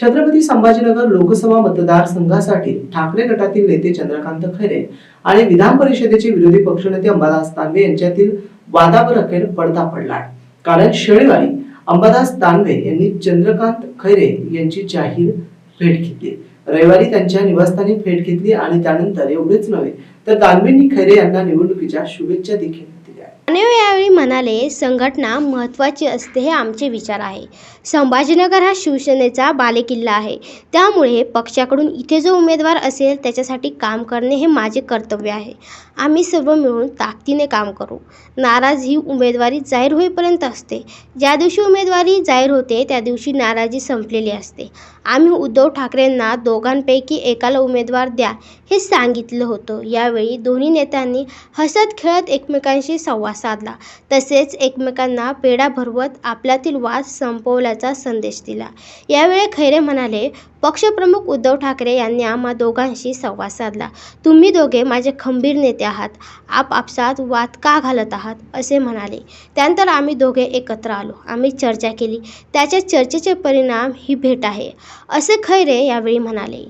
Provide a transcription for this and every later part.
छत्रपती संभाजीनगर लोकसभा मतदारसंघासाठी ठाकरे गटातील नेते चंद्रकांत खैरे आणि विधान परिषदेचे विरोधी पक्षनेते अंबादास दानवे यांच्यातील वादावर अखेर पडदा पडला कारण शनिवारी अंबादास तानवे यांनी चंद्रकांत खैरे यांची जाहीर भेट घेतली. रविवारी त्यांच्या निवासस्थानी भेट घेतली आणि त्यानंतर एवढेच नव्हे तर तानवेंनी खैरे यांना निवडणुकीच्या शुभेच्छा देखील दिल्या यावेळी म्हणाले संघटना महत्त्वाची असते हे आमचे विचार आहे. संभाजीनगर हा शिवसेनेचा बालेकिल्ला आहे. त्यामुळे पक्षाकडून इथे जो उमेदवार असेल त्याच्यासाठी काम करणे हे माझे कर्तव्य आहे. आम्ही सर्व मिळून ताकदीने काम करू. नाराज ही उमेदवारी जाहीर होईपर्यंत असते. ज्या दिवशी उमेदवारी जाहीर होते त्या दिवशी नाराजी संपलेली असते. आम्ही उद्धव ठाकरेंना दोघांपैकी एकाला उमेदवार द्या हे सांगितलं होतं. यावेळी दोन्ही नेत्यांनी हसत खेळत एकमेकांशी संवाद साधला. तसेच एकमेकांना पेढा भरवत आपल्यातील वाद संपवल्याचा संदेश दिला. यावेळी खैरे म्हणाले पक्षप्रमुख उद्धव ठाकरे यांनी आम्हा दोघांशी संवाद साधला. तुम्ही दोघे माझे खंबीर नेते आहात. आपापसात वाद का घालत आहात? असे म्हणाले. त्यानंतर आम्ही दोघे एकत्र आलो. आम्ही चर्चा केली. त्याच्या चर्चेचे परिणाम ही भेट आहे. असे खैरे यावेळी म्हणाले.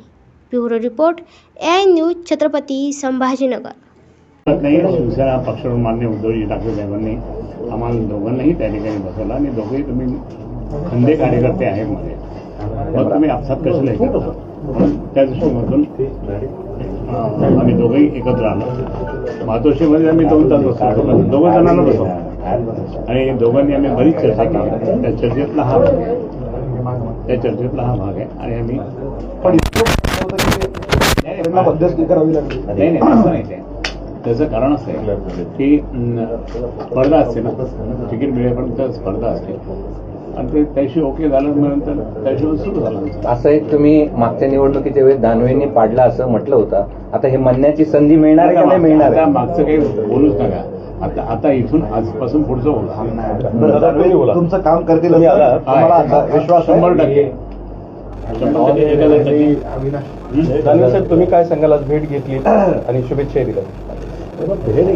Bureau report A I news Chhatrapati Sambhajinagar. नाही शिवसेना पक्षाकडून मान्य उद्धवजी ठाकरे साहेबांनी. आम्हाला दोघांनाही त्या ठिकाणी बसवलं आणि दोघेही तुम्ही खंदे कार्यकर्ते आहेत मध्ये मग तुम्ही आपसात कशाला आहात? म्हणून त्या दृष्टीमधून आम्ही दोघेही एकत्र आलो. मातोश्रीमध्ये आम्ही दोन तास बसलो. दोघं जणांना बसवलो. आणि दोघांनी आम्ही बरीच चर्चा केली. त्या चर्चेतला हा त्या चर्चेतला हा भाग आहे. आणि आम्ही पण मध्यस्थी करावी लागली. नाही नाही असं नाही त्याचं कारण असं आहे की स्पर्धा असते ना. तिकीट मिळेपर्यंत स्पर्धा असते. आणि ते त्याशी ओके झालं नंतर त्याशिवाय सुरू झालं असं एक तुम्ही मागच्या निवडणुकीच्या वेळेस दानवेंनी पाडला असं म्हटलं होतं. आता हे म्हणण्याची संधी मिळणार आहे का नाही मिळणार? मागचं काही बोलूच नका. आता आता इथून आजपासून पुढचं बोला. तुमचं काम करतील विश्वास? शंभर टक्के. साहेब तुम्ही काय सांगाल आज भेट घेतली आणि शुभेच्छा दिल्या? भेट घेतली